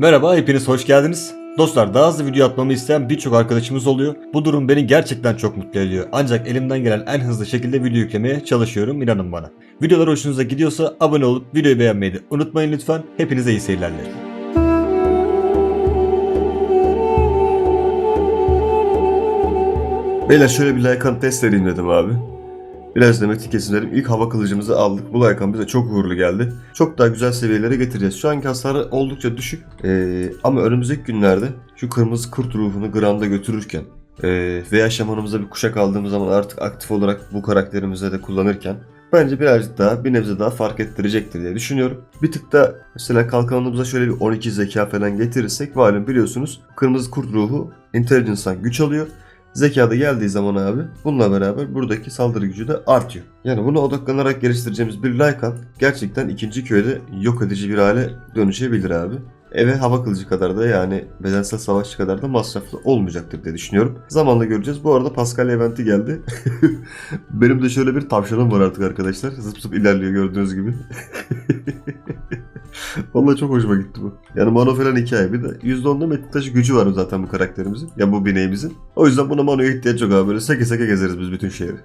Merhaba, hepiniz hoş geldiniz. Dostlar daha hızlı video atmamı isteyen birçok arkadaşımız oluyor. Bu durum beni gerçekten çok mutlu ediyor. Ancak elimden gelen en hızlı şekilde video yüklemeye çalışıyorum inanın bana. Videolar hoşunuza gidiyorsa abone olup videoyu beğenmeyi de unutmayın lütfen. Hepinize iyi seyirler dilerim. Beyler şöyle bir Lycan test edeyim dedim abi. Biraz demek kesin dedim. İlk hava kılıcımızı aldık. Bu Lycan bize çok uğurlu geldi. Çok daha güzel seviyelere getireceğiz. Şu anki hasarı oldukça düşük. Ee, ama önümüzdeki günlerde şu kırmızı kurt ruhunu Grand'a götürürken ee, veya şamanımıza bir kuşak aldığımız zaman artık aktif olarak bu karakterimize de kullanırken bence birazcık daha bir nebze daha fark ettirecektir diye düşünüyorum. Bir tık da mesela kalkanımıza şöyle bir 12 zeka falan getirirsek malum biliyorsunuz kırmızı kurt ruhu intelligence'dan güç alıyor. Zekada geldiği zaman abi bununla beraber buradaki saldırı gücü de artıyor. Yani buna odaklanarak geliştireceğimiz bir Lycan gerçekten ikinci köyde yok edici bir hale dönüşebilir abi. Eve hava kılıcı kadar da yani bedensel savaşçı kadar da masraflı olmayacaktır diye düşünüyorum. Zamanla göreceğiz. Bu arada Pascal eventi geldi. Benim de şöyle bir tavşanım var artık arkadaşlar. Zıp zıp ilerliyor gördüğünüz gibi. Vallahi çok hoşuma gitti bu. Yani mano falan hikaye. Bir de %10'da metin taşı gücü var zaten bu karakterimizin. Ya bu bineğimizin. O yüzden buna manoya ihtiyaç yok abi. Böyle seke seke gezeriz biz bütün şehri.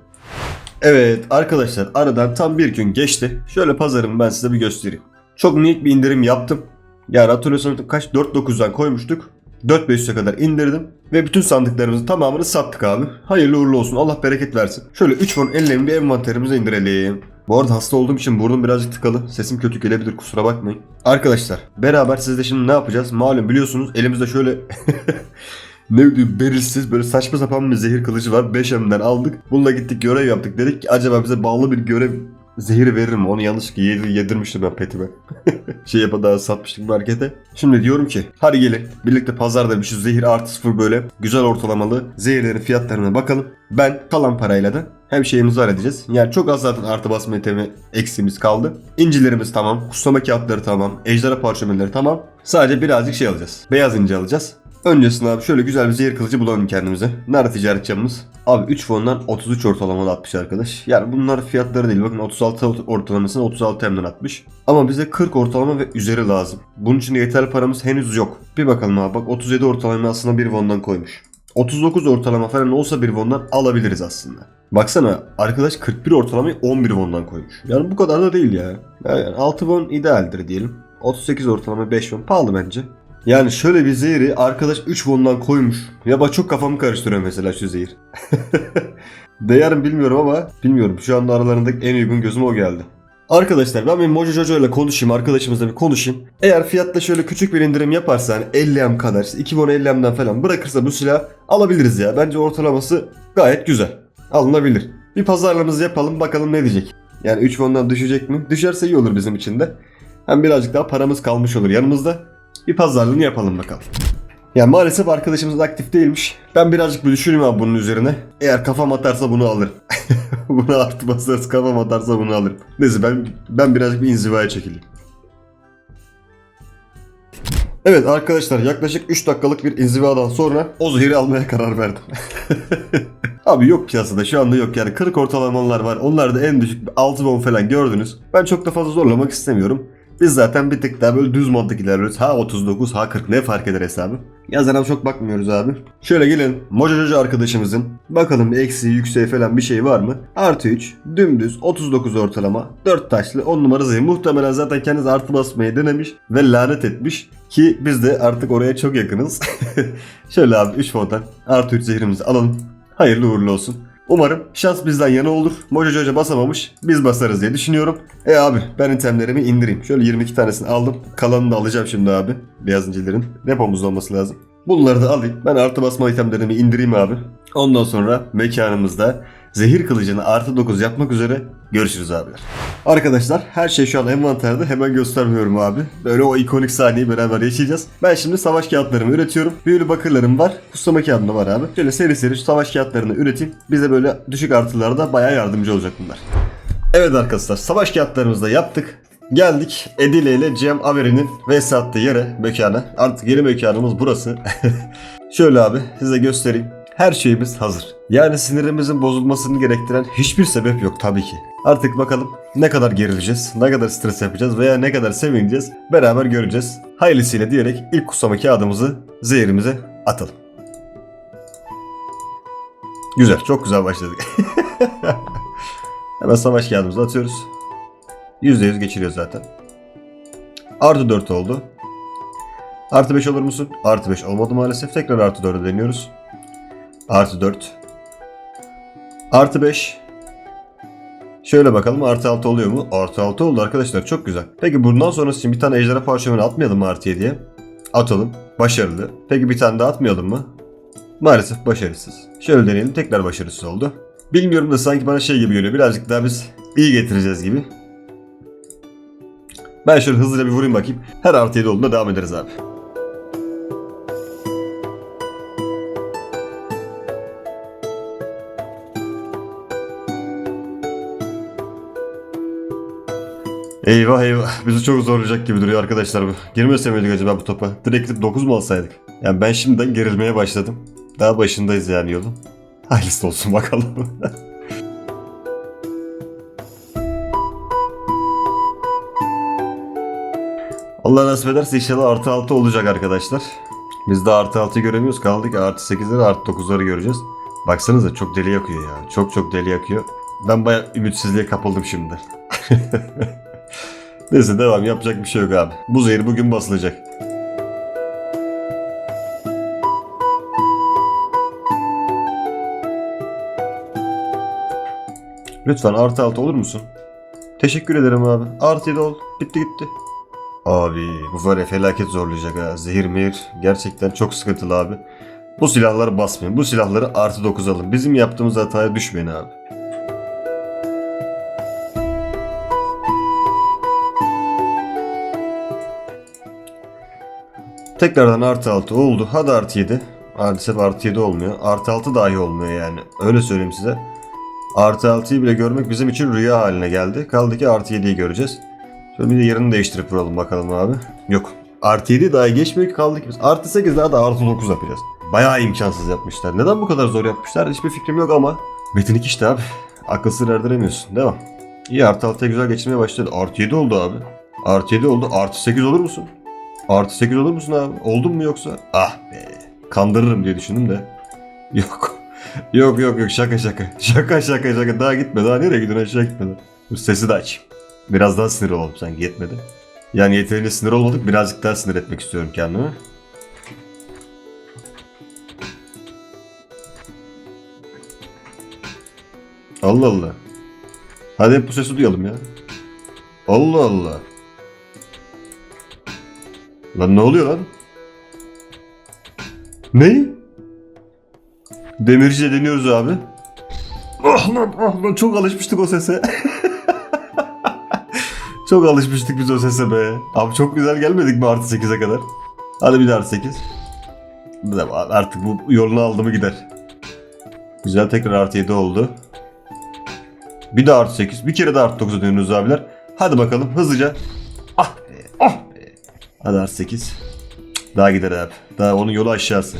Evet arkadaşlar aradan tam bir gün geçti. Şöyle pazarımı ben size bir göstereyim. Çok minik bir indirim yaptım. Yani hatırlıyorsanız kaç 4.9'dan koymuştuk. 4.500'e kadar indirdim. Ve bütün sandıklarımızın tamamını sattık abi. Hayırlı uğurlu olsun. Allah bereket versin. Şöyle 3 fon ellerimi bir envanterimize indirelim. Bu arada hasta olduğum için burnum birazcık tıkalı. Sesim kötü gelebilir kusura bakmayın. Arkadaşlar beraber sizle şimdi ne yapacağız? Malum biliyorsunuz elimizde şöyle ne bileyim berilsiz böyle saçma sapan bir zehir kılıcı var. 5M'den aldık. Bununla gittik görev yaptık. Dedik ki acaba bize bağlı bir görev zehiri verir mi? Onu yanlışlıkla yedir, yedirmiştim ben petime. şey yapa daha satmıştık markete. Şimdi diyorum ki hadi gelin birlikte pazarda bir şu zehir artı sıfır böyle güzel ortalamalı zehirlerin fiyatlarına bakalım. Ben kalan parayla da hem şeyimizi halledeceğiz. Yani çok az zaten artı basma itemi eksiğimiz kaldı. İncilerimiz tamam. Kuslama kağıtları tamam. Ejderha parşömenleri tamam. Sadece birazcık şey alacağız. Beyaz inci alacağız. Öncesinde abi şöyle güzel bir zehir kılıcı bulalım kendimize. Nerede ticaret camımız? Abi 3 fondan 33 ortalamalı atmış arkadaş. Yani bunlar fiyatları değil. Bakın 36 ortalamasını 36 hemden atmış. Ama bize 40 ortalama ve üzeri lazım. Bunun için yeterli paramız henüz yok. Bir bakalım abi bak 37 ortalama aslında bir vondan koymuş. 39 ortalama falan olsa bir vondan alabiliriz aslında. Baksana arkadaş 41 ortalamayı 11 vondan koymuş. Yani bu kadar da değil ya. Yani 6 von idealdir diyelim. 38 ortalama 5 von pahalı bence. Yani şöyle bir zehri arkadaş 3 vondan koymuş. Ya bak çok kafamı karıştırıyor mesela şu zehir. Değer mi bilmiyorum ama bilmiyorum. Şu anda aralarındaki en uygun gözüme o geldi. Arkadaşlar ben bir Mojo Jojo ile konuşayım. Arkadaşımızla bir konuşayım. Eğer fiyatta şöyle küçük bir indirim yaparsa hani 50M kadar işte 2 bon 50M'den falan bırakırsa bu silah alabiliriz ya. Bence ortalaması gayet güzel. Alınabilir. Bir pazarlamamızı yapalım bakalım ne diyecek. Yani 3 bondan düşecek mi? Düşerse iyi olur bizim için de. Hem birazcık daha paramız kalmış olur yanımızda. Bir pazarlığını yapalım bakalım. Ya maalesef arkadaşımız aktif değilmiş. Ben birazcık bir düşüneyim abi bunun üzerine. Eğer kafam atarsa bunu alırım. bunu artı basarsa kafam atarsa bunu alırım. Neyse ben ben birazcık bir inzivaya çekileyim. Evet arkadaşlar yaklaşık 3 dakikalık bir inzivadan sonra o zehri almaya karar verdim. Abi yok piyasada şu anda yok yani 40 ortalamalar var. Onlar da en düşük 6 bon falan gördünüz. Ben çok da fazla zorlamak istemiyorum. Biz zaten bir tık daha böyle düz mantık ilerliyoruz. Ha 39 ha 40 ne fark eder hesabı. Yazana çok bakmıyoruz abi. Şöyle gelin Mojojojo arkadaşımızın bakalım bir eksiği yükseği falan bir şey var mı? Artı 3 dümdüz 39 ortalama 4 taşlı 10 numara zayıf. Muhtemelen zaten kendisi artı basmayı denemiş ve lanet etmiş. Ki biz de artık oraya çok yakınız. Şöyle abi 3 fontan artı 3 zehrimizi alalım. Hayırlı uğurlu olsun. Umarım şans bizden yana olur. Mojo Jojo basamamış. Biz basarız diye düşünüyorum. E abi ben itemlerimi indireyim. Şöyle 22 tanesini aldım. Kalanını da alacağım şimdi abi. Beyaz incilerin. Depomuzda olması lazım. Bunları da alayım. Ben artı basma itemlerimi indireyim abi. Ondan sonra mekanımızda zehir kılıcını artı 9 yapmak üzere görüşürüz abiler. Arkadaşlar her şey şu an envanterde hemen göstermiyorum abi. Böyle o ikonik sahneyi beraber yaşayacağız. Ben şimdi savaş kağıtlarımı üretiyorum. Büyülü bakırlarım var. Kuslama kağıdım da var abi. Şöyle seri seri şu savaş kağıtlarını üreteyim. Bize böyle düşük artılarda bayağı yardımcı olacak bunlar. Evet arkadaşlar savaş kağıtlarımızı da yaptık. Geldik Edile ile Cem Averi'nin vs attığı yere, mekana. Artık yeni mekanımız burası. Şöyle abi size göstereyim. Her şeyimiz hazır. Yani sinirimizin bozulmasını gerektiren hiçbir sebep yok tabii ki. Artık bakalım ne kadar gerileceğiz, ne kadar stres yapacağız veya ne kadar sevineceğiz beraber göreceğiz. Hayırlısıyla diyerek ilk kusama kağıdımızı zehirimize atalım. Güzel, çok güzel başladık. Hemen savaş kağıdımızı atıyoruz. %100 geçiriyor zaten. Artı 4 oldu. Artı 5 olur musun? Artı 5 olmadı maalesef. Tekrar artı 4'e deniyoruz. Artı 4. Artı 5. Şöyle bakalım artı 6 oluyor mu? Artı 6 oldu arkadaşlar çok güzel. Peki bundan sonrası için bir tane ejderha parşömeni atmayalım mı artı 7'ye? Atalım. Başarılı. Peki bir tane daha atmayalım mı? Maalesef başarısız. Şöyle deneyelim tekrar başarısız oldu. Bilmiyorum da sanki bana şey gibi geliyor. Birazcık daha biz iyi getireceğiz gibi. Ben şöyle hızlıca bir vurayım bakayım. Her artı 7 olduğunda devam ederiz abi. Eyvah eyvah. Bizi çok zorlayacak gibi duruyor arkadaşlar bu. Girmese miydik acaba bu topa? Direkt gidip 9 mu alsaydık? Yani ben şimdiden gerilmeye başladım. Daha başındayız yani yolun. Hayırlısı olsun bakalım. Allah nasip ederse inşallah artı 6 olacak arkadaşlar. Biz de artı 6'yı göremiyoruz. Kaldı ki artı 8'leri artı 9'ları göreceğiz. Baksanıza çok deli yakıyor ya. Çok çok deli yakıyor. Ben baya ümitsizliğe kapıldım şimdi. Neyse devam yapacak bir şey yok abi. Bu zehir bugün basılacak. Lütfen artı altı olur musun? Teşekkür ederim abi. Artı yedi ol. Bitti gitti. Abi bu var felaket zorlayacak ha. Zehir mehir gerçekten çok sıkıntılı abi. Bu silahları basmayın. Bu silahları artı 9 alın. Bizim yaptığımız hataya düşmeyin abi. Tekrardan artı 6 oldu. Hadi artı 7. Maalesef artı 7 olmuyor. Artı 6 dahi olmuyor yani. Öyle söyleyeyim size. Artı 6'yı bile görmek bizim için rüya haline geldi. Kaldı ki artı 7'yi göreceğiz. Şöyle bir de yerini değiştirip vuralım bakalım abi. Yok. Artı 7 daha geçmiyor ki kaldı ki biz. Artı 8 daha da artı 9 yapacağız. Bayağı imkansız yapmışlar. Neden bu kadar zor yapmışlar hiçbir fikrim yok ama. Metin 2 işte abi. Akıl sır erdiremiyorsun. Devam. İyi artı 6'ya güzel geçmeye başladı. Artı 7 oldu abi. Artı 7 oldu. Artı 8 olur musun? Artı 8 olur musun abi? Oldun mu yoksa? Ah be. Kandırırım diye düşündüm de. Yok. yok yok yok şaka şaka. Şaka şaka şaka. Daha gitme. Daha nereye gidiyorsun aşağı gitmeden. Dur sesi de açayım. Biraz daha sinir olalım sanki yetmedi. Yani yeterince sinir olmadık. Birazcık daha sinir etmek istiyorum kendimi. Allah Allah. Hadi hep bu sesi duyalım ya. Allah Allah. Lan ne oluyor lan? Ne? Demirci'ye deniyoruz abi. Ah lan ah lan çok alışmıştık o sese. çok alışmıştık biz o sese be. Abi çok güzel gelmedik mi artı 8'e kadar? Hadi bir de artı 8. Bir de Artık bu yolunu aldı mı gider. Güzel tekrar artı 7 oldu. Bir de artı 8. Bir kere de artı 9'a dönüyoruz abiler. Hadi bakalım hızlıca. Hadi artı 8. Daha gider abi. Daha onun yolu aşağısı.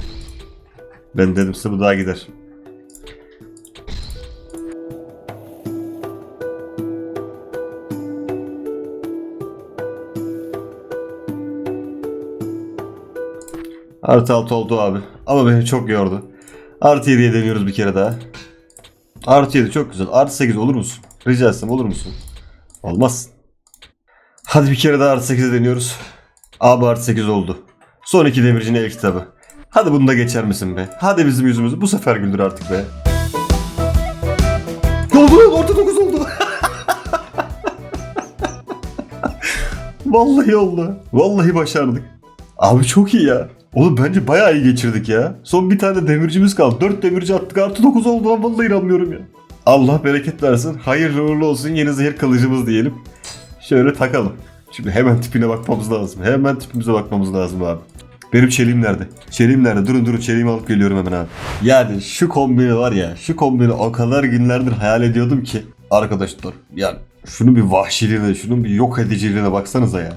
Ben dedim size bu daha gider. Artı 6 oldu abi. Ama beni çok yordu. Artı 7'ye deniyoruz bir kere daha. Artı 7 çok güzel. Artı 8 olur musun? Rica etsem olur musun? Olmaz. Hadi bir kere daha artı 8'e deniyoruz. Abi artı 8 oldu. Son iki demircinin el kitabı. Hadi bunu da geçer misin be? Hadi bizim yüzümüzü bu sefer güldür artık be. Ne oldu? Orta 9 oldu. Vallahi oldu. Vallahi başardık. Abi çok iyi ya. Oğlum bence bayağı iyi geçirdik ya. Son bir tane demircimiz kaldı. 4 demirci attık artı 9 oldu lan vallahi inanmıyorum ya. Allah bereket versin. Hayırlı uğurlu olsun yeni zehir kılıcımız diyelim. Şöyle takalım. Şimdi hemen tipine bakmamız lazım. Hemen tipimize bakmamız lazım abi. Benim çeliğim nerede? Çeliğim nerede? Durun durun çeliğimi alıp geliyorum hemen abi. Yani şu kombini var ya şu kombini o kadar günlerdir hayal ediyordum ki. Arkadaşlar yani şunun bir vahşiliğine, şunun bir yok ediciliğine baksanıza ya.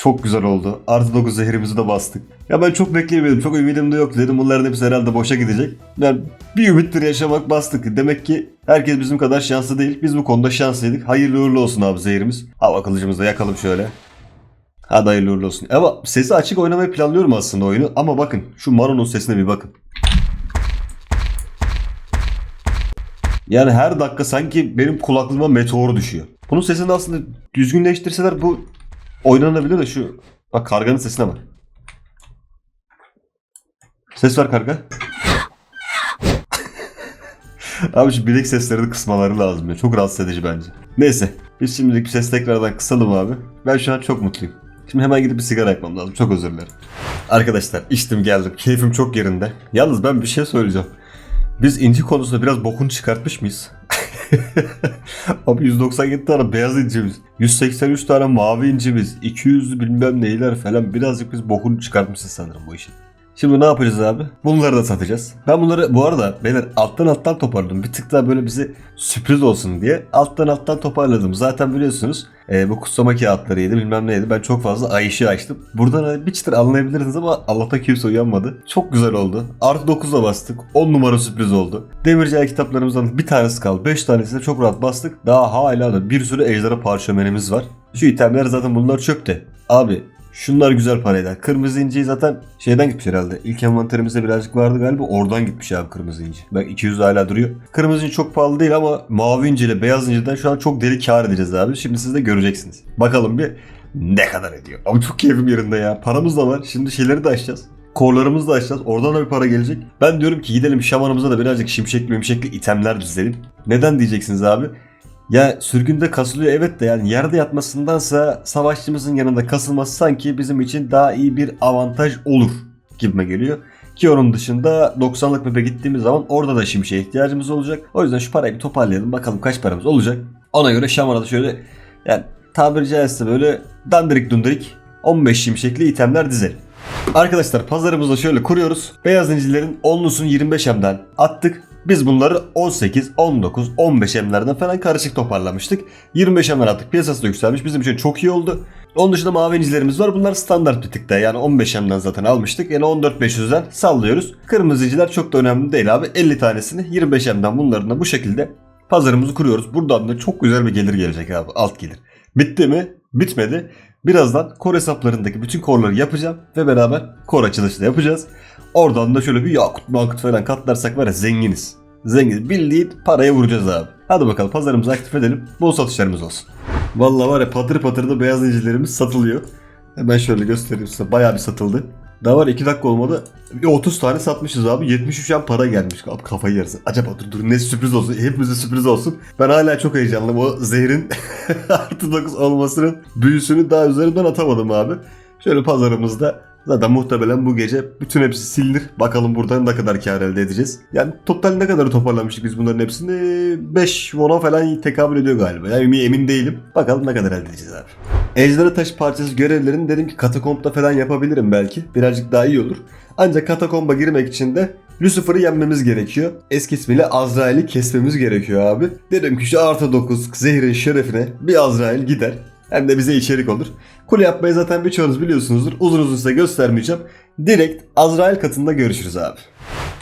Çok güzel oldu. Artı 9 zehirimizi de bastık. Ya ben çok beklemiyordum. Çok ümidim de yok. Dedim bunların hepsi herhalde boşa gidecek. Yani bir ümittir yaşamak bastık. Demek ki herkes bizim kadar şanslı değil. Biz bu konuda şanslıydık. Hayırlı uğurlu olsun abi zehirimiz. Hava kılıcımızı da yakalım şöyle. Hadi hayırlı uğurlu olsun. Ama sesi açık oynamayı planlıyorum aslında oyunu. Ama bakın şu Maro'nun sesine bir bakın. Yani her dakika sanki benim kulaklığıma meteor düşüyor. Bunun sesini aslında düzgünleştirseler bu oynanabilir de şu... Bak karganın sesine bak. Ses ver karga. Abi şu bilek seslerini kısmaları lazım ya. Çok rahatsız edici bence. Neyse. Biz şimdilik ses tekrardan kısalım abi. Ben şu an çok mutluyum. Şimdi hemen gidip bir sigara yakmam lazım. Çok özür dilerim. Arkadaşlar içtim geldim. Keyfim çok yerinde. Yalnız ben bir şey söyleyeceğim. Biz inci konusunda biraz bokunu çıkartmış mıyız? Abi 197 tane beyaz incimiz, 183 tane mavi incimiz, 200 bilmem neyler falan birazcık biz bokunu çıkartmışız sanırım bu işin. Şimdi ne yapacağız abi? Bunları da satacağız. Ben bunları bu arada beyler alttan alttan toparladım. Bir tık daha böyle bize sürpriz olsun diye alttan alttan toparladım. Zaten biliyorsunuz e, bu kutsama kağıtlarıydı bilmem neydi. Ben çok fazla ay ışığı açtım. Buradan hani bir çıtır anlayabilirsiniz ama Allah'ta kimse uyanmadı. Çok güzel oldu. Artı 9'la bastık. 10 numara sürpriz oldu. Demirci kitaplarımızdan bir tanesi kaldı. 5 tanesini çok rahat bastık. Daha hala da bir sürü ejderha parşömenimiz var. Şu itemler zaten bunlar çöpte. Abi Şunlar güzel para eder. Kırmızı inciyi zaten şeyden gitmiş herhalde. İlk envanterimizde birazcık vardı galiba. Oradan gitmiş abi kırmızı inci. Bak 200 hala duruyor. Kırmızı inci çok pahalı değil ama mavi inci ile beyaz inciden şu an çok deli kar edeceğiz abi. Şimdi siz de göreceksiniz. Bakalım bir ne kadar ediyor. Ama çok keyfim yerinde ya. Paramız da var. Şimdi şeyleri de açacağız. Korlarımızı da açacağız. Oradan da bir para gelecek. Ben diyorum ki gidelim şamanımıza da birazcık şimşekli mimşekli itemler dizelim. Neden diyeceksiniz abi? Ya sürgünde kasılıyor evet de yani yerde yatmasındansa savaşçımızın yanında kasılması sanki bizim için daha iyi bir avantaj olur gibime geliyor. Ki onun dışında 90'lık map'e gittiğimiz zaman orada da şimşeğe ihtiyacımız olacak. O yüzden şu parayı bir toparlayalım bakalım kaç paramız olacak. Ona göre Şaman'a da şöyle yani tabiri caizse böyle dandirik dundirik 15 şimşekli itemler dizelim. Arkadaşlar pazarımızda şöyle kuruyoruz. Beyaz incilerin 10'lusunu 25 M'den attık. Biz bunları 18, 19, 15 M'lerden falan karışık toparlamıştık. 25 M'ler attık. Piyasası da yükselmiş. Bizim için çok iyi oldu. Onun dışında mavi incilerimiz var. Bunlar standart bir tıkta. Yani 15 M'den zaten almıştık. Yani 14-500'den sallıyoruz. Kırmızı inciler çok da önemli değil abi. 50 tanesini 25 M'den bunların da bu şekilde pazarımızı kuruyoruz. Buradan da çok güzel bir gelir gelecek abi. Alt gelir. Bitti mi? Bitmedi. Birazdan kor hesaplarındaki bütün korları yapacağım ve beraber kor açılışı da yapacağız. Oradan da şöyle bir yakut makut falan katlarsak var ya zenginiz. Zenginiz. Bildiğin paraya vuracağız abi. Hadi bakalım pazarımızı aktif edelim. Bol satışlarımız olsun. Vallahi var ya patır patır da beyaz incilerimiz satılıyor. Hemen şöyle göstereyim size. Bayağı bir satıldı. Daha var 2 dakika olmadı. Bir 30 tane satmışız abi. 73 an para gelmiş. Abi kafayı yersin. Acaba dur dur ne sürpriz olsun. Hepimize sürpriz olsun. Ben hala çok heyecanlıyım. O zehrin artı 9 olmasının büyüsünü daha üzerinden atamadım abi. Şöyle pazarımızda Zaten muhtemelen bu gece bütün hepsi silinir. Bakalım buradan ne kadar kar elde edeceğiz. Yani total ne kadar toparlamıştık biz bunların hepsini? 5 won'a falan tekabül ediyor galiba. Yani emin değilim. Bakalım ne kadar elde edeceğiz abi. Ejderha taş parçası görevlerini dedim ki katakompta falan yapabilirim belki. Birazcık daha iyi olur. Ancak katakomba girmek için de Lucifer'ı yenmemiz gerekiyor. Eski ismiyle Azrail'i kesmemiz gerekiyor abi. Dedim ki şu artı 9 zehrin şerefine bir Azrail gider. Hem de bize içerik olur. Kule yapmayı zaten birçoğunuz biliyorsunuzdur. Uzun uzun size göstermeyeceğim. Direkt Azrail katında görüşürüz abi.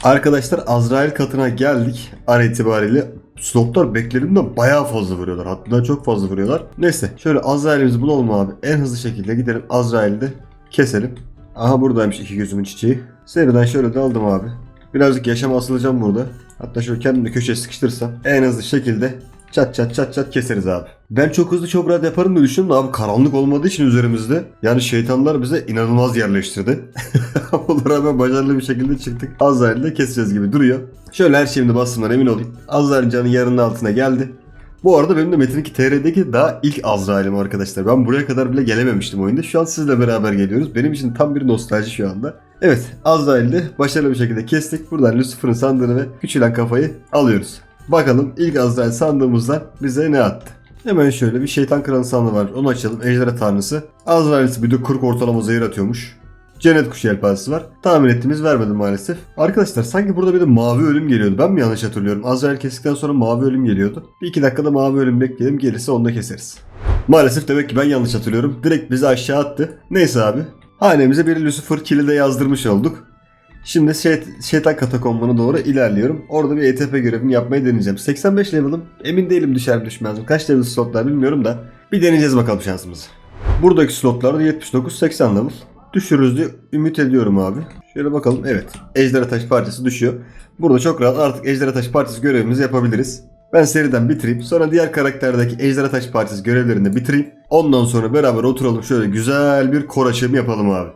Arkadaşlar Azrail katına geldik an itibariyle. Slotlar beklediğimden bayağı fazla vuruyorlar. Hatta çok fazla vuruyorlar. Neyse şöyle Azrail'imizi bulalım abi. En hızlı şekilde gidelim Azrail'i de keselim. Aha buradaymış iki gözümün çiçeği. Seriden şöyle de aldım abi. Birazcık yaşam asılacağım burada. Hatta şöyle kendimi köşeye sıkıştırırsam en hızlı şekilde çat çat çat çat keseriz abi. Ben çok hızlı çok rahat yaparım diye düşündüm abi karanlık olmadığı için üzerimizde. Yani şeytanlar bize inanılmaz yerleştirdi. Buna rağmen başarılı bir şekilde çıktık. Azrail'i de keseceğiz gibi duruyor. Şöyle her şeyimde bastığımdan emin olayım. Azrail'in canı yarının altına geldi. Bu arada benim de Metin 2 TR'deki daha ilk Azrail'im arkadaşlar. Ben buraya kadar bile gelememiştim oyunda. Şu an sizle beraber geliyoruz. Benim için tam bir nostalji şu anda. Evet Azrail'i başarılı bir şekilde kestik. Buradan Lucifer'ın sandığını ve küçülen kafayı alıyoruz. Bakalım ilk Azrail sandığımızdan bize ne attı? Hemen şöyle bir şeytan kralı sandığı var. Onu açalım. Ejderha tanrısı. Azrail'si bir de 40 ortalama zehir atıyormuş. Cennet kuşu yelpazesi var. Tahmin ettiğimiz vermedi maalesef. Arkadaşlar sanki burada bir de mavi ölüm geliyordu. Ben mi yanlış hatırlıyorum? Azrail kestikten sonra mavi ölüm geliyordu. Bir iki dakikada mavi ölüm bekleyelim. Gelirse onu da keseriz. Maalesef demek ki ben yanlış hatırlıyorum. Direkt bizi aşağı attı. Neyse abi. Hanemize bir Lucifer kili de yazdırmış olduk. Şimdi şey, şeytan katakombuna doğru ilerliyorum. Orada bir ETP görevini yapmayı deneyeceğim. 85 level'ım. Emin değilim düşer mi düşmez mi. Kaç level slotlar bilmiyorum da. Bir deneyeceğiz bakalım şansımızı. Buradaki slotlarda 79-80 level. Düşürürüz diye ümit ediyorum abi. Şöyle bakalım. Evet. Ejderha Taş parçası düşüyor. Burada çok rahat artık Ejderha Taş parçası görevimizi yapabiliriz. Ben seriden bitireyim. Sonra diğer karakterdeki Ejderha Taş parçası görevlerini bitireyim. Ondan sonra beraber oturalım şöyle güzel bir kor açımı yapalım abi.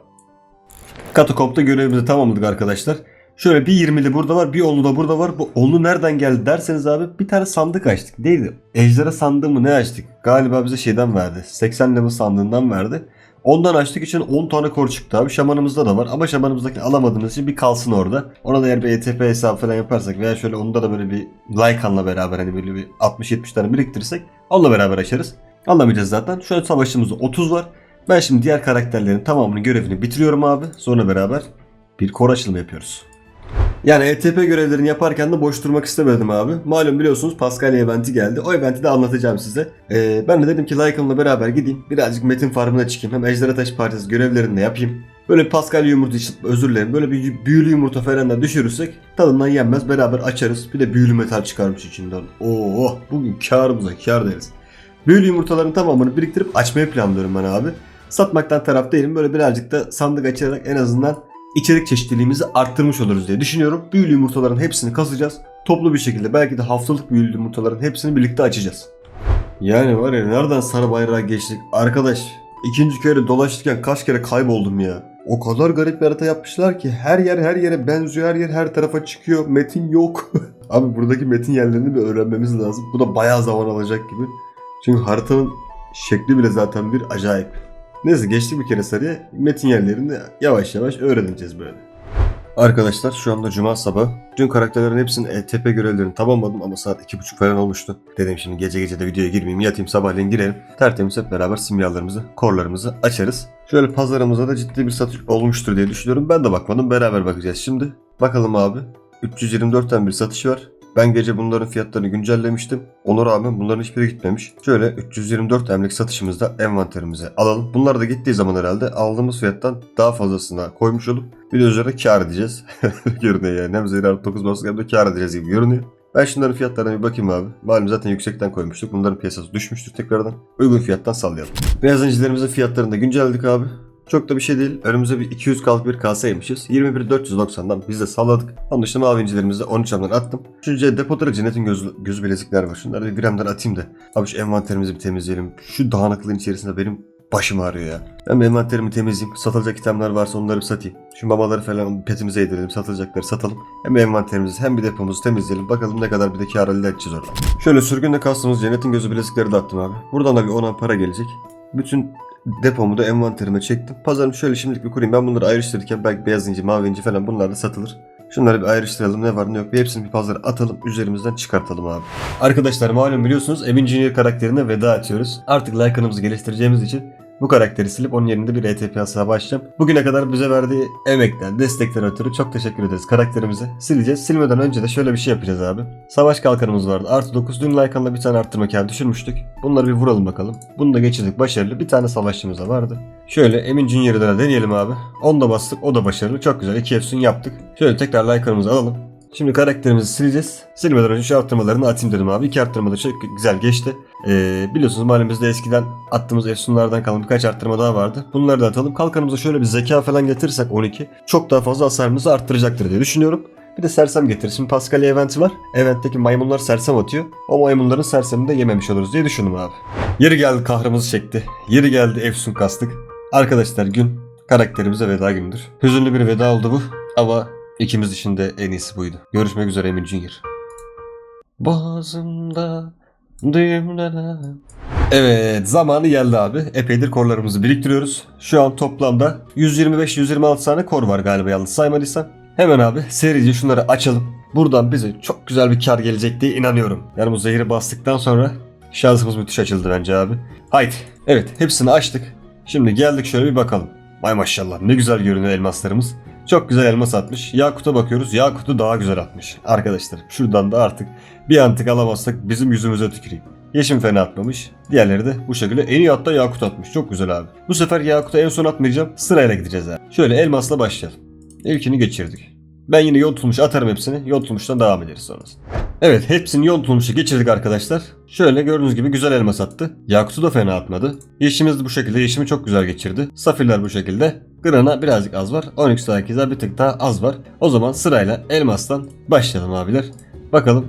Katakomp'ta görevimizi tamamladık arkadaşlar. Şöyle bir 20'li burada var, bir onlu da burada var. Bu onlu nereden geldi derseniz abi bir tane sandık açtık. Değildi. Ejderha sandığı mı ne açtık? Galiba bize şeyden verdi. 80 level sandığından verdi. Ondan açtık için 10 tane kor çıktı abi. Şamanımızda da var ama şamanımızdaki alamadığımız için bir kalsın orada. Ona da eğer bir ETP hesabı falan yaparsak veya şöyle onda da böyle bir Lycan'la beraber hani böyle bir 60-70 tane biriktirirsek onunla beraber açarız. Alamayacağız zaten. Şöyle savaşımızda 30 var. Ben şimdi diğer karakterlerin tamamının görevini bitiriyorum abi. Sonra beraber bir kor açılımı yapıyoruz. Yani ETP görevlerini yaparken de boş durmak istemedim abi. Malum biliyorsunuz Pascal eventi geldi. O eventi de anlatacağım size. Ee, ben de dedim ki Lycan'la beraber gideyim. Birazcık Metin farmına çıkayım. Hem Ejderha Taş Partisi görevlerini de yapayım. Böyle Pascal yumurta işte özür dilerim. Böyle bir büyülü yumurta falan da düşürürsek tadından yenmez. Beraber açarız. Bir de büyülü metal çıkarmış içinden. Oo, bugün karımıza kar deriz. Büyülü yumurtaların tamamını biriktirip açmayı planlıyorum ben abi. Satmaktan taraf değilim. Böyle birazcık da sandık açarak en azından içerik çeşitliliğimizi arttırmış oluruz diye düşünüyorum. Büyülü yumurtaların hepsini kasacağız. Toplu bir şekilde belki de haftalık büyülü yumurtaların hepsini birlikte açacağız. Yani var ya nereden sarı bayrağa geçtik? Arkadaş ikinci kere dolaşırken kaç kere kayboldum ya. O kadar garip bir harita yapmışlar ki her yer her yere benziyor her yer her tarafa çıkıyor metin yok. Abi buradaki metin yerlerini bir öğrenmemiz lazım. Bu da bayağı zaman alacak gibi. Çünkü haritanın şekli bile zaten bir acayip. Neyse geçtik bir kere sarıya. Metin yerlerini yavaş yavaş öğreneceğiz böyle. Arkadaşlar şu anda cuma sabahı. Dün karakterlerin hepsinin ETP görevlerini tamamladım ama saat 2.30 falan olmuştu. Dedim şimdi gece gece de videoya girmeyeyim yatayım sabahleyin girelim. Tertemiz hep beraber simyalarımızı, korlarımızı açarız. Şöyle pazarımıza da ciddi bir satış olmuştur diye düşünüyorum. Ben de bakmadım beraber bakacağız şimdi. Bakalım abi. 324'ten bir satış var. Ben gece bunların fiyatlarını güncellemiştim. Ona rağmen bunların hiçbiri gitmemiş. Şöyle 324 emlik satışımızda envanterimize alalım. Bunlar da gittiği zaman herhalde aldığımız fiyattan daha fazlasına koymuş olup bir de üzerine kar edeceğiz. görünüyor yani. Hem zira 9 basık hem de kar edeceğiz gibi görünüyor. Ben şunların fiyatlarına bir bakayım abi. Malum zaten yüksekten koymuştuk. Bunların piyasası düşmüştür tekrardan. Uygun fiyattan sallayalım. Beyaz incilerimizin fiyatlarını da güncelledik abi. Çok da bir şey değil. Önümüze bir 200 kalık bir kaseymişiz. 21.490'dan biz de salladık. Onun dışında mavi incilerimizi de 13 amdan attım. Üçüncüye depoda cennetin göz, göz bilezikler var. Şunları bir gramdan atayım da. Abi şu envanterimizi bir temizleyelim. Şu dağınıklığın içerisinde benim başım ağrıyor ya. Ben envanterimi temizleyeyim. Satılacak itemler varsa onları bir satayım. Şu mamaları falan petimize yedirelim. Satılacakları satalım. Hem envanterimizi hem bir depomuzu temizleyelim. Bakalım ne kadar bir de kar elde edeceğiz orada. Şöyle sürgünde kastığımız cennetin gözü bilezikleri de attım abi. Buradan da bir 10 para gelecek. Bütün depomu da envanterime çektim. Pazarımı şöyle şimdilik bir kurayım. Ben bunları ayrıştırırken belki beyaz inci, mavi inci falan bunlar da satılır. Şunları bir ayrıştıralım ne var ne yok bir hepsini bir pazara atalım üzerimizden çıkartalım abi. Arkadaşlar malum biliyorsunuz Emin Junior karakterine veda atıyoruz. Artık Lycan'ımızı geliştireceğimiz için bu karakteri silip onun yerinde bir ETP hesabı açacağım. Bugüne kadar bize verdiği emekten, destekten ötürü çok teşekkür ederiz karakterimize. Sileceğiz. Silmeden önce de şöyle bir şey yapacağız abi. Savaş kalkanımız vardı. Artı 9. Dün Lycan'la bir tane arttırma kağıdı düşürmüştük. Bunları bir vuralım bakalım. Bunu da geçirdik başarılı. Bir tane savaşçımız da vardı. Şöyle Emin Junior'ı deneyelim abi. 10 da bastık. O da başarılı. Çok güzel. 2 efsun yaptık. Şöyle tekrar Lycan'ımızı alalım. Şimdi karakterimizi sileceğiz. Silmeden önce şu arttırmalarını atayım dedim abi. İki arttırma da çok güzel geçti. Ee, biliyorsunuz mahallemizde eskiden attığımız efsunlardan kalan birkaç arttırma daha vardı. Bunları da atalım. Kalkanımıza şöyle bir zeka falan getirirsek 12 çok daha fazla hasarımızı arttıracaktır diye düşünüyorum. Bir de sersem getir. Şimdi Pascal eventi var. Eventteki maymunlar sersem atıyor. O maymunların sersemini de yememiş oluruz diye düşündüm abi. Yeri geldi kahrımızı çekti. Yeri geldi efsun kastık. Arkadaşlar gün karakterimize veda günüdür. Hüzünlü bir veda oldu bu. Ama ikimiz için de en iyisi buydu. Görüşmek üzere Emin Junior. Boğazımda düğümlenen Evet zamanı geldi abi. Epeydir korlarımızı biriktiriyoruz. Şu an toplamda 125-126 tane kor var galiba yanlış saymadıysam. Hemen abi serice şunları açalım. Buradan bize çok güzel bir kar gelecek diye inanıyorum. Yani bu zehri bastıktan sonra şansımız müthiş açıldı bence abi. Haydi. Evet hepsini açtık. Şimdi geldik şöyle bir bakalım. Vay maşallah ne güzel görünüyor elmaslarımız. Çok güzel elmas atmış. Yakut'a bakıyoruz. Yakut'u daha güzel atmış. Arkadaşlar şuradan da artık bir antik alamazsak bizim yüzümüze tüküreyim. Yeşim fena atmamış. Diğerleri de bu şekilde. En iyi hatta Yakut atmış. Çok güzel abi. Bu sefer Yakut'a en son atmayacağım. Sırayla gideceğiz abi. Şöyle elmasla başlayalım. İlkini geçirdik. Ben yine yontulmuş atarım hepsini. Yontulmuştan devam ederiz sonrasında. Evet hepsini yontulmuşa geçirdik arkadaşlar. Şöyle gördüğünüz gibi güzel elmas attı. Yakut'u da fena atmadı. Yeşimimiz de bu şekilde. Yeşimi çok güzel geçirdi. Safirler bu şekilde. Grana birazcık az var. Onyx Darkiz'e bir tık daha az var. O zaman sırayla elmastan başlayalım abiler. Bakalım.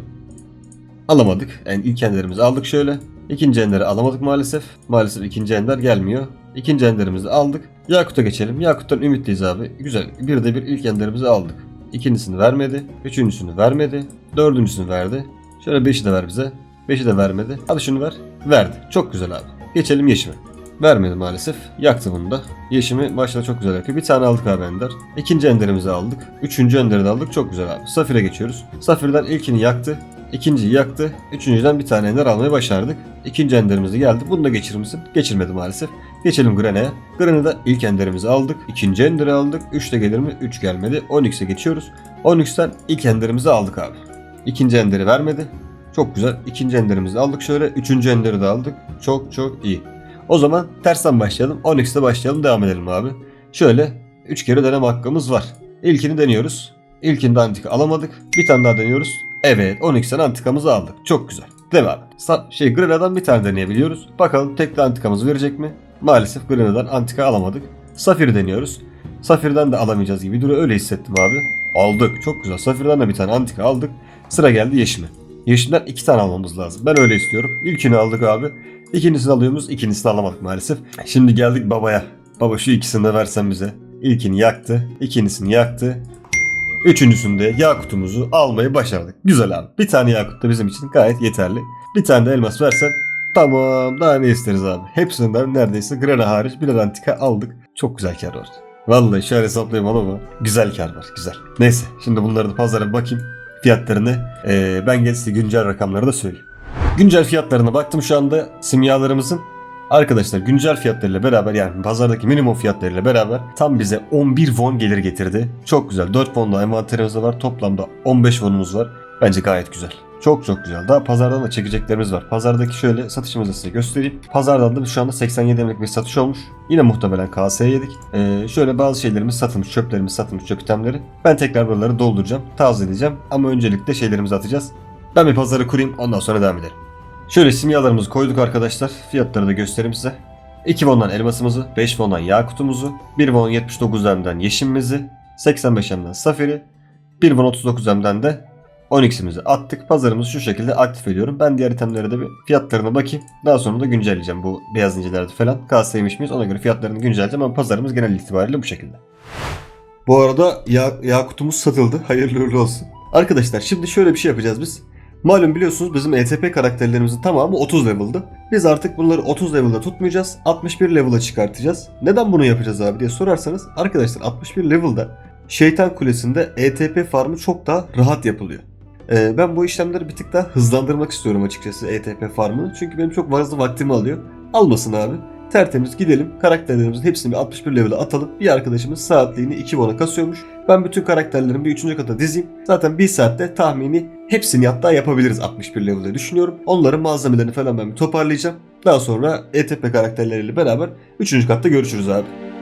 Alamadık. Yani ilk enderimizi aldık şöyle. İkinci enderi alamadık maalesef. Maalesef ikinci ender gelmiyor. İkinci enderimizi aldık. Yakut'a geçelim. Yakut'tan ümitliyiz abi. Güzel. Bir de bir ilk enderimizi aldık. İkincisini vermedi. Üçüncüsünü vermedi. Dördüncüsünü verdi. Şöyle beşi de ver bize. Beşi de vermedi. Hadi şunu ver. Verdi. Çok güzel abi. Geçelim yeşime. Vermedi maalesef. Yaktı bunu da. Yeşimi başta çok güzel yakıyor. Bir tane aldık abi ender. İkinci enderimizi aldık. Üçüncü enderi de aldık. Çok güzel abi. Safir'e geçiyoruz. Safir'den ilkini yaktı. İkinciyi yaktı. Üçüncüden bir tane ender almayı başardık. İkinci enderimiz de geldi. Bunu da geçirir misin? Geçirmedi maalesef. Geçelim Grene'ye. Grene'de ilk enderimizi aldık. İkinci enderi aldık. 3 de gelir mi? 3 gelmedi. Onyx'e geçiyoruz. Onyx'ten ilk enderimizi aldık abi. İkinci enderi vermedi. Çok güzel. İkinci enderimizi aldık şöyle. Üçüncü enderi de aldık. Çok çok iyi. O zaman tersten başlayalım. Onyx'te başlayalım. Devam edelim abi. Şöyle 3 kere deneme hakkımız var. İlkini deniyoruz. İlkinde antika alamadık. Bir tane daha deniyoruz. Evet 12'den antikamızı aldık. Çok güzel. Devam. Sa- şey Grena'dan bir tane deneyebiliyoruz. Bakalım tek de antikamızı verecek mi? Maalesef Grena'dan antika alamadık. Safir deniyoruz. Safir'den de alamayacağız gibi duruyor. Öyle hissettim abi. Aldık. Çok güzel. Safir'den de bir tane antika aldık. Sıra geldi Yeşim'e. Yeşim'den iki tane almamız lazım. Ben öyle istiyorum. İlkini aldık abi. İkincisini alıyoruz. İkincisini alamadık maalesef. Şimdi geldik babaya. Baba şu ikisini de versen bize. İlkini yaktı. ikincisini yaktı. Üçüncüsünde yakutumuzu almayı başardık. Güzel abi. Bir tane yakut da bizim için gayet yeterli. Bir tane de elmas versen tamam daha ne isteriz abi. Hepsinden neredeyse Grana hariç birer antika aldık. Çok güzel kar var. Vallahi şöyle hesaplayayım ama güzel kar var güzel. Neyse şimdi bunları da pazara bakayım fiyatlarını. Ee, ben gel size güncel rakamları da söyleyeyim. Güncel fiyatlarına baktım şu anda simyalarımızın. Arkadaşlar güncel fiyatlarıyla beraber yani pazardaki minimum fiyatlarıyla beraber tam bize 11 won gelir getirdi. Çok güzel. 4 won'da envanterimiz de var. Toplamda 15 won'umuz var. Bence gayet güzel. Çok çok güzel. Daha pazardan da çekeceklerimiz var. Pazardaki şöyle satışımızı size göstereyim. Pazardan da şu anda 87 emlik bir satış olmuş. Yine muhtemelen KS'ye yedik. Ee, şöyle bazı şeylerimiz satılmış, çöplerimiz satılmış, çöp itemleri. Ben tekrar buraları dolduracağım, tazeleyeceğim. Ama öncelikle şeylerimizi atacağız. Ben bir pazarı kurayım ondan sonra devam edelim. Şöyle simyalarımızı koyduk arkadaşlar. Fiyatları da göstereyim size. 2 won'dan elmasımızı, 5 won'dan yakutumuzu, 1 won 79 emden yeşimimizi, 85 emden safiri, 1 won 39 emden de Onyx'imizi attık. Pazarımızı şu şekilde aktif ediyorum. Ben diğer itemlere de bir fiyatlarına bakayım. Daha sonra da güncelleyeceğim bu beyaz incilerde falan. KS'ymiş miyiz ona göre fiyatlarını güncelleyeceğim ama pazarımız genel itibariyle bu şekilde. Bu arada ya Yakut'umuz satıldı. Hayırlı uğurlu olsun. Arkadaşlar şimdi şöyle bir şey yapacağız biz. Malum biliyorsunuz bizim ETP karakterlerimizin tamamı 30 level'dı. Biz artık bunları 30 level'da tutmayacağız. 61 level'a çıkartacağız. Neden bunu yapacağız abi diye sorarsanız arkadaşlar 61 level'da Şeytan Kulesi'nde ETP farmı çok daha rahat yapılıyor. Ee, ben bu işlemleri bir tık daha hızlandırmak istiyorum açıkçası ETP farmını. Çünkü benim çok fazla vaktimi alıyor. Almasın abi. Tertemiz gidelim karakterlerimizin hepsini bir 61 level'a atalım. Bir arkadaşımız saatliğini 2 bona kasıyormuş. Ben bütün karakterlerimi bir 3. kata dizeyim. Zaten 1 saatte tahmini hepsini hatta yapabiliriz 61 level'da düşünüyorum. Onların malzemelerini falan ben bir toparlayacağım. Daha sonra ETP karakterleriyle beraber 3. katta görüşürüz abi.